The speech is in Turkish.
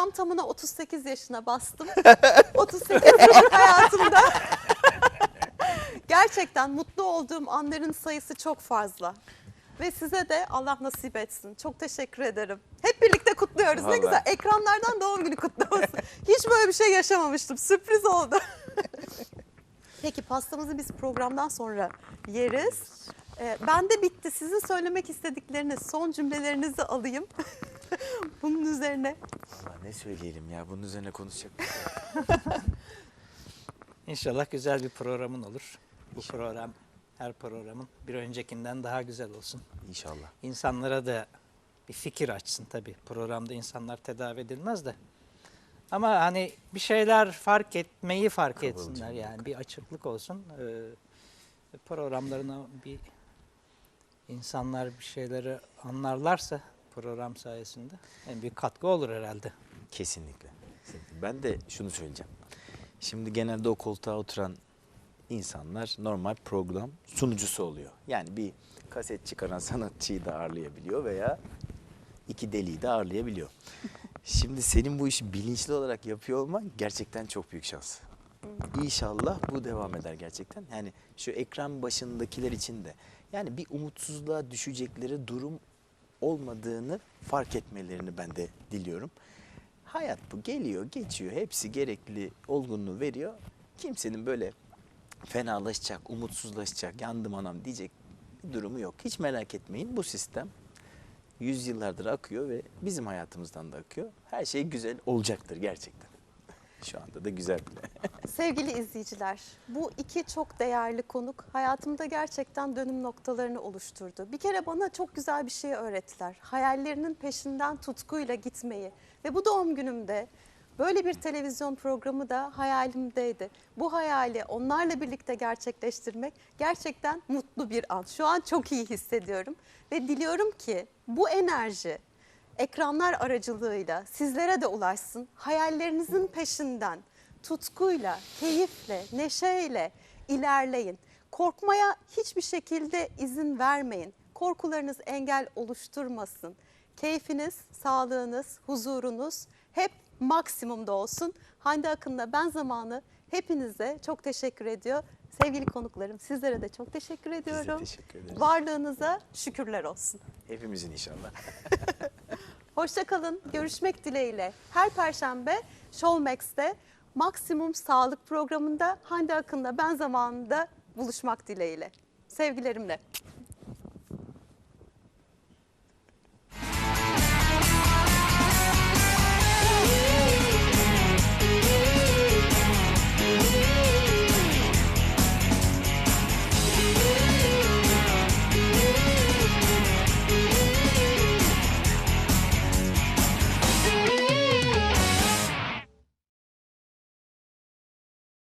tam tamına 38 yaşına bastım. 38 yıllık hayatımda gerçekten mutlu olduğum anların sayısı çok fazla. Ve size de Allah nasip etsin. Çok teşekkür ederim. Hep birlikte kutluyoruz. Vallahi. Ne güzel. Ekranlardan doğum günü kutlaması. Hiç böyle bir şey yaşamamıştım. Sürpriz oldu. Peki pastamızı biz programdan sonra yeriz. Ee, ben de bitti. Sizin söylemek istedikleriniz, son cümlelerinizi alayım. Bunun üzerine. Valla ne söyleyelim ya bunun üzerine konuşacak bir şey yok. İnşallah güzel bir programın olur. Bu program her programın bir öncekinden daha güzel olsun. İnşallah. İnsanlara da bir fikir açsın tabii. Programda insanlar tedavi edilmez de. Ama hani bir şeyler fark etmeyi fark etsinler yani bir açıklık olsun. Ee, programlarına bir insanlar bir şeyleri anlarlarsa program sayesinde en büyük katkı olur herhalde. Kesinlikle. Ben de şunu söyleyeceğim. Şimdi genelde o koltuğa oturan insanlar normal program sunucusu oluyor. Yani bir kaset çıkaran sanatçıyı da ağırlayabiliyor veya iki deliği de ağırlayabiliyor. Şimdi senin bu işi bilinçli olarak yapıyor olman gerçekten çok büyük şans. İnşallah bu devam eder gerçekten. Yani şu ekran başındakiler için de yani bir umutsuzluğa düşecekleri durum olmadığını fark etmelerini ben de diliyorum. Hayat bu geliyor, geçiyor. Hepsi gerekli olgunluğu veriyor. Kimsenin böyle fenalaşacak, umutsuzlaşacak, yandım anam diyecek bir durumu yok. Hiç merak etmeyin bu sistem yüzyıllardır akıyor ve bizim hayatımızdan da akıyor. Her şey güzel olacaktır gerçekten. Şu anda da güzel bile. Sevgili izleyiciler, bu iki çok değerli konuk hayatımda gerçekten dönüm noktalarını oluşturdu. Bir kere bana çok güzel bir şey öğrettiler. Hayallerinin peşinden tutkuyla gitmeyi. Ve bu doğum günümde böyle bir televizyon programı da hayalimdeydi. Bu hayali onlarla birlikte gerçekleştirmek gerçekten mutlu bir an. Şu an çok iyi hissediyorum ve diliyorum ki bu enerji ekranlar aracılığıyla sizlere de ulaşsın. Hayallerinizin peşinden tutkuyla, keyifle, neşeyle ilerleyin. Korkmaya hiçbir şekilde izin vermeyin. Korkularınız engel oluşturmasın. Keyfiniz, sağlığınız, huzurunuz hep maksimumda olsun. Hande Akın'la ben zamanı hepinize çok teşekkür ediyor. Sevgili konuklarım sizlere de çok teşekkür ediyorum. teşekkür ederiz. Varlığınıza şükürler olsun. Hepimizin inşallah. Hoşçakalın. Görüşmek dileğiyle. Her perşembe Showmax'te Maksimum Sağlık programında Hande Akın'la ben zamanında buluşmak dileğiyle. Sevgilerimle.